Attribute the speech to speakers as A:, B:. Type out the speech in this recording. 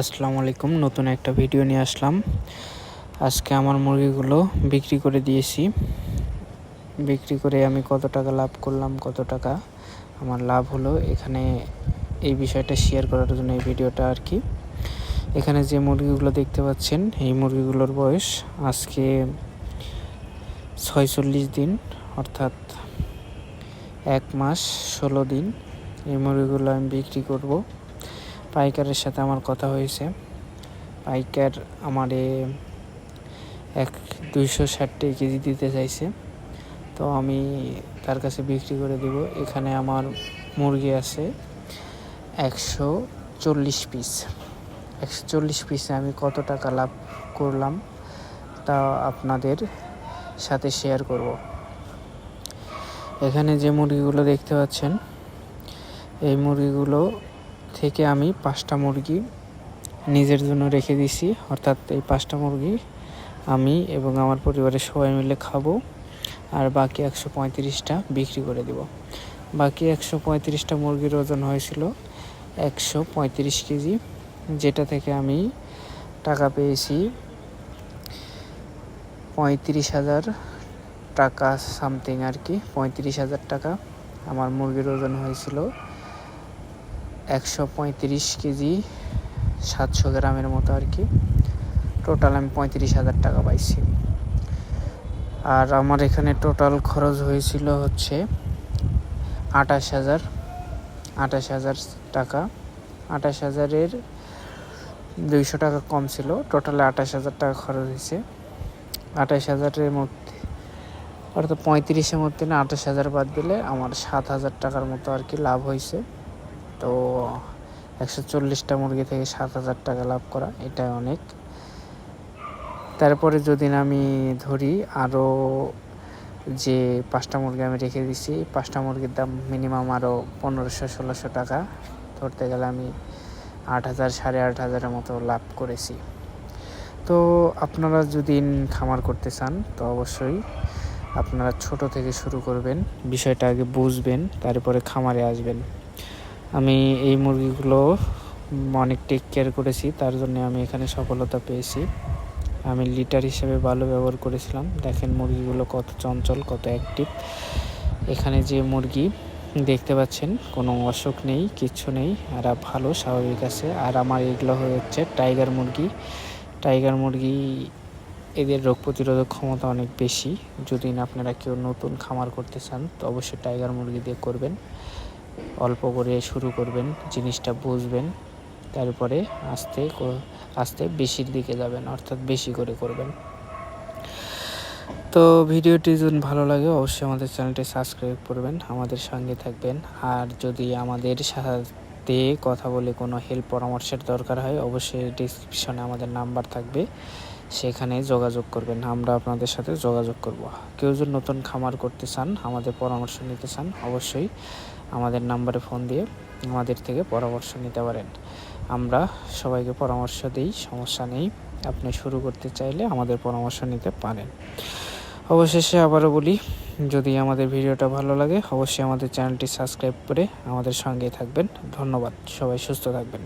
A: আসসালামু আলাইকুম, নতুন একটা ভিডিও নিয়ে আসলাম। আজকে আমার মুরগিগুলো বিক্রি করে দিয়েছি। বিক্রি করে আমি কত টাকা লাভ করলাম, কত টাকা আমার লাভ হলো, এখানে এই বিষয়টা শেয়ার করার জন্য এই ভিডিওটা আর কি। এখানে যে মুরগিগুলো দেখতে পাচ্ছেন, এই মুরগিগুলোর বয়স আজকে ছয়চল্লিশ দিন, অর্থাৎ এক মাস ষোলো দিন। এই মুরগিগুলো আমি বিক্রি করব। পাইকারের সাথে আমার কথা হয়েছে। পাইকার আমারে এক দুইশো ষাটটি কেজি দিতে চাইছে। তো আমি তার কাছে বিক্রি করে দেব। এখানে আমার মুরগি আছে একশো চল্লিশ পিস। একশো চল্লিশ পিসে আমি কত টাকা লাভ করলাম তা আপনাদের সাথে শেয়ার করব। এখানে যে মুরগিগুলো দেখতে পাচ্ছেন, এই মুরগিগুলো থেকে আমি পাঁচটা মুরগি নিজের জন্য রেখে দিছি। অর্থাৎ এই পাঁচটা মুরগি আমি এবং আমার পরিবারের সবাই মিলে খাব। আর বাকি একশো পঁয়ত্রিশটা বিক্রি করে দেব। বাকি একশো পঁয়ত্রিশটা মুরগির ওজন হয়েছিল একশো পঁয়ত্রিশ কেজি, যেটা থেকে আমি টাকা পেয়েছি পঁয়ত্রিশ হাজার টাকা, সামথিং আর কি। পঁয়ত্রিশ হাজার টাকা আমার মুরগির ওজন হয়েছিল একশো পঁয়ত্রিশ কেজি, সাতশো গ্রামের মতো আর কি। টোটাল আমি পঁয়ত্রিশ হাজার টাকা পাইছি। আর আমার এখানে টোটাল খরচ হয়েছিল হচ্ছে আঠাশ হাজার আঠাশ হাজার টাকা। আঠাশ হাজারের দুইশো টাকা কম ছিল টোটালে আঠাশ হাজার টাকা খরচ হয়েছে। আঠাশ হাজারের মধ্যে, অর্থাৎ পঁয়ত্রিশের মধ্যে না, আঠাশ হাজার বাদ দিলে আমার সাত হাজার টাকার মতো আর কি লাভ হয়েছে। তো একশো চল্লিশটা মুরগি থেকে সাত হাজার টাকা লাভ করা এটা অনেক। তারপরে যদি আমি ধরি আরও যে পাঁচটা মুরগি আমি রেখে দিছি পাঁচটা মুরগির দাম মিনিমাম আরও পনেরোশো, ষোলোশো টাকা। ধরতে গেলে আমি আট হাজার, সাড়ে আট হাজারের মতো লাভ করেছি। তো আপনারা যদি খামার করতে চান, তো অবশ্যই আপনারা ছোট থেকে শুরু করবেন, বিষয়টা আগে বুঝবেন, তারপরে খামারে আসবেন। আমি এই মুরগিগুলো অনেক টেক কেয়ার করেছি, তার জন্য আমি এখানে সফলতা পেয়েছি। আমি লিটার হিসেবে ভালো ব্যবহার করেছিলাম। দেখেন মুরগিগুলো কত চঞ্চল, কত অ্যাক্টিভ এখানে যে মুরগি দেখতে পাচ্ছেন, কোনো অসুখ নেই, কিচ্ছু নেই আর ভালো, স্বাভাবিক আছে। আর আমার এগুলো হচ্ছে টাইগার মুরগি। টাইগার মুরগি, এদের রোগ প্রতিরোধক ক্ষমতা অনেক বেশি। যদি আপনারা কেউ নতুন খামার করতে চান, তো অবশ্যই টাইগার মুরগি দিয়ে করবেন। অল্প করে শুরু করবেন, জিনিসটা বুঝবেন, তারপরে আস্তে আস্তে বেশির দিকে যাবেন, অর্থাৎ বেশি করে করবেন। তো ভিডিওটি যদি ভালো লাগে, অবশ্যই আমাদের চ্যানেলটি সাবস্ক্রাইব করবেন, আমাদের সঙ্গে থাকবেন। আর যদি আমাদের সাথে কথা বলে কোনো হেল্প, পরামর্শের দরকার হয়, অবশ্যই ডিসক্রিপশনে আমাদের নাম্বার থাকবে। সেখানে যোগাযোগ করবেন। আমরা আপনাদের সাথে যোগাযোগ করব। কেউ যদি নতুন খামার করতে চান, আমাদের পরামর্শ নিতে চান, অবশ্যই আমাদের নাম্বারে ফোন দিয়ে আমাদের থেকে পরামর্শ নিতে পারেন। আমরা সবাইকে পরামর্শ দিই, সমস্যা নেই। আপনি শুরু করতে চাইলে আমাদের পরামর্শ নিতে পারেন। অবশেষে আবারও বলি, যদি আমাদের ভিডিওটা ভালো লাগে, অবশ্যই আমাদের চ্যানেলটি সাবস্ক্রাইব করে আমাদের সঙ্গে থাকবেন। ধন্যবাদ। সবাই সুস্থ থাকবেন।